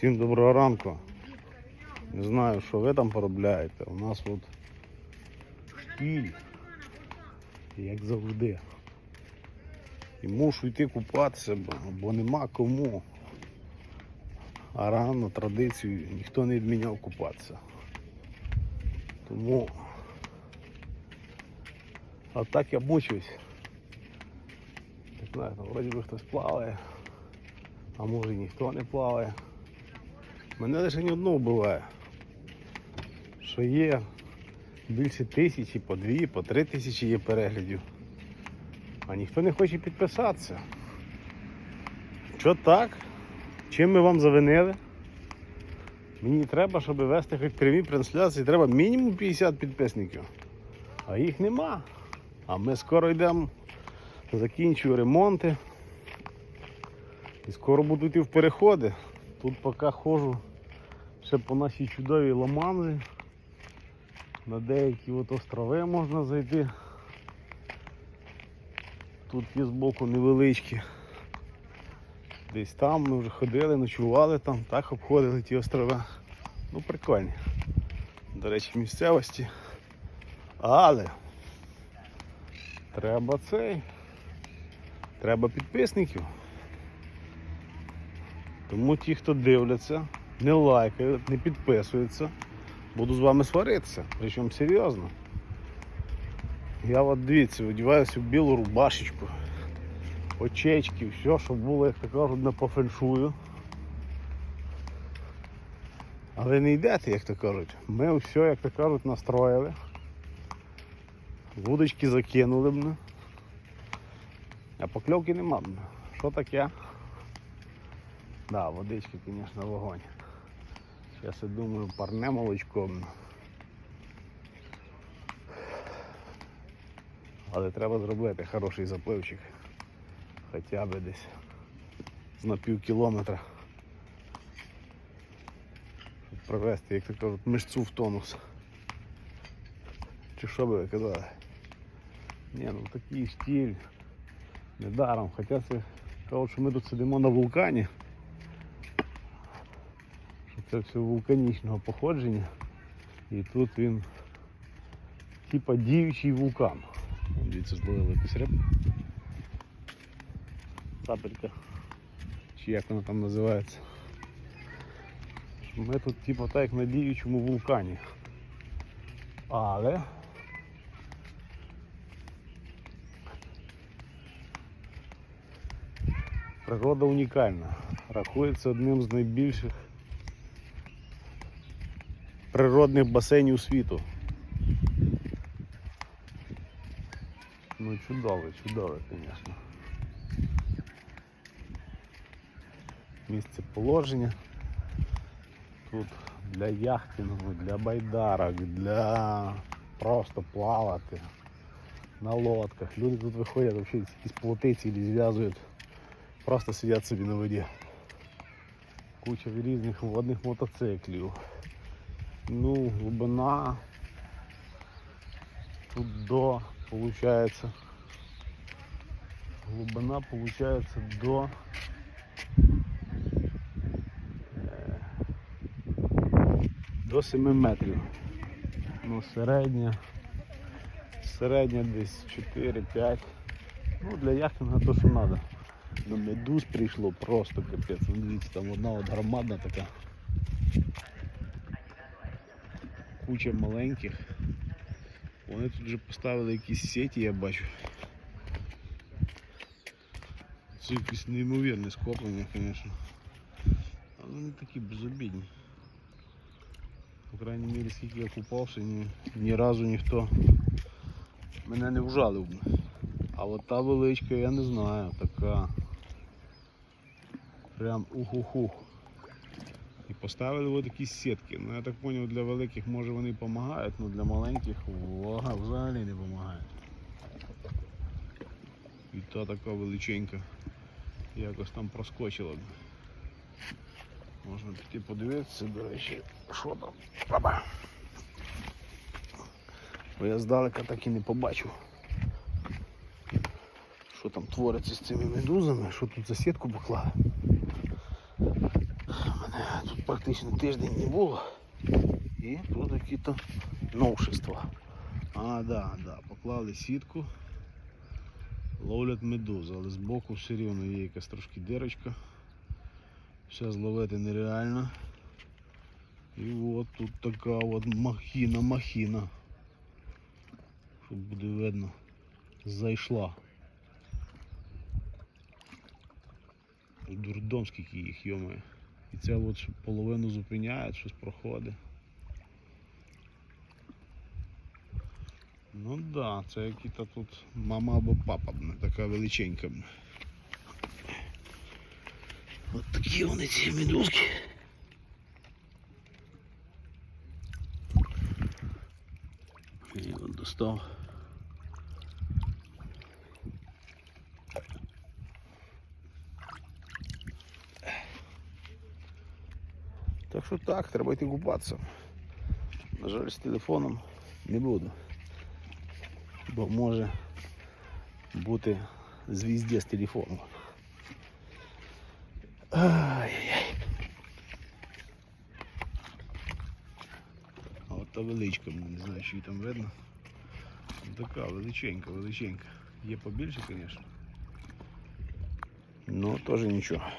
Всім доброго ранку. Не знаю, що ви там поробляєте. У нас от штіль, як завжди. І мушу йти купатися, бо нема кому. А рано традицію ніхто не відміняв купатися. Тому а так я мучусь. Не знаю, там вроді би хтось плаває, а може ніхто не плаває. Мене лише ні одного буває, що є більше тисячі, по дві, по три тисячі є переглядів. А ніхто не хоче підписатися. Що так? Чим ми вам завинили? Мені треба, щоб вести хоч прямі трансляції, треба мінімум 50 підписників. А їх нема. А ми скоро йдемо, закінчую ремонти. І скоро буду йти в переходи. Тут поки ходжу ще по нашій чудовій ламанзі. На деякі от острови можна зайти. Тут є збоку невеличкі. Десь там ми вже ходили, ночували там, так обходили ті острови. Ну прикольні. До речі, місцевості. Але треба цей. Треба підписників. Тому ті, хто дивляться, не лайкають, не підписуються, буду з вами сваритися. Причому серйозно. Я от дивіться, одягаюся в білу рубашечку, очечки, все, щоб було, як то кажуть, не по. Але не йдете, як то кажуть. Ми все, як то кажуть, настроїли. Вудочки закинули мене. А покльовки нема. бля. Що таке? Да, водички, звісно, вогонь. Зараз я думаю, парне молочко. Але треба зробити хороший запливчик. Хоча б десь на пів кілометра. Щоб привести, як то кажуть, мишцю в тонус. Чи що би ви казали? Ні, ну такий штіль. Недаром. Хоча це кажуть, що ми тут сидимо на вулкані. Це все вулканічного походження. І тут він типа діючий вулкан. Дивіться, зловили якусь рибу. Цапелька. Чи як вона там називається. Ми тут типа так як на діючому вулкані. Але природа унікальна. Рахується одним з найбільших природних басейнів світу. Ну чудове, чудове, звісно. Місце положення. Тут для яхтингу, для байдарок, для просто плавати на лодках. Люди тут виходять, взагалі якісь плоти цілі зв'язують, просто сидять собі на воді. Куча різних водних мотоциклів. Ну, глибина тут до, получается, глубина получается до е, до 7 метрів. Ну, середня, середня десь 4-5. Ну, для яхтинга то, що треба. Ну, медуз прийшло просто капець. Ну, дивіться, там одна от громадна така. Куча маленьких. Вони тут вже поставили якісь сеті, я бачу. Це якісь неймовірне скоплення, звісно. Але вони такі безобідні. По крайній мірі, скільки я купався, ні, ні разу ніхто мене не вжалив. А от та величка, я не знаю, така. Прям ух-ух-ух. Поставили от такі сітки. Ну я так зрозумів, для великих може вони допомагають, але для маленьких вага взагалі не допомагає. І та така величенька якось там проскочила. Можна піти подивитися, до речі, що там. Баба. Бо я здалека так і не побачив. Що там твориться з цими медузами, що тут за сітку поклали. Практично тиждень не було. І тут якісь новшества. А, да, да, поклали сітку, ловлять медузу, але збоку все рівно є якась трошки дирочка. Все зловити нереально. І от тут така от махіна, махіна. Щоб буде видно. Зайшла. Дурдом скільки їх, йомає. І це от половину зупиняє, щось проходить. Ну да, це які-то тут мама або папа, така величенька. От такі вони ці медузки. І от достав. Так що так, треба йти купатися. На жаль, з телефоном не буду. Бо може бути звізде з телефону. Ай-яй-яй. А от та величка, не знаю, що її там видно. Така величенька, величенька. Є побільше, звісно. Ну, теж нічого.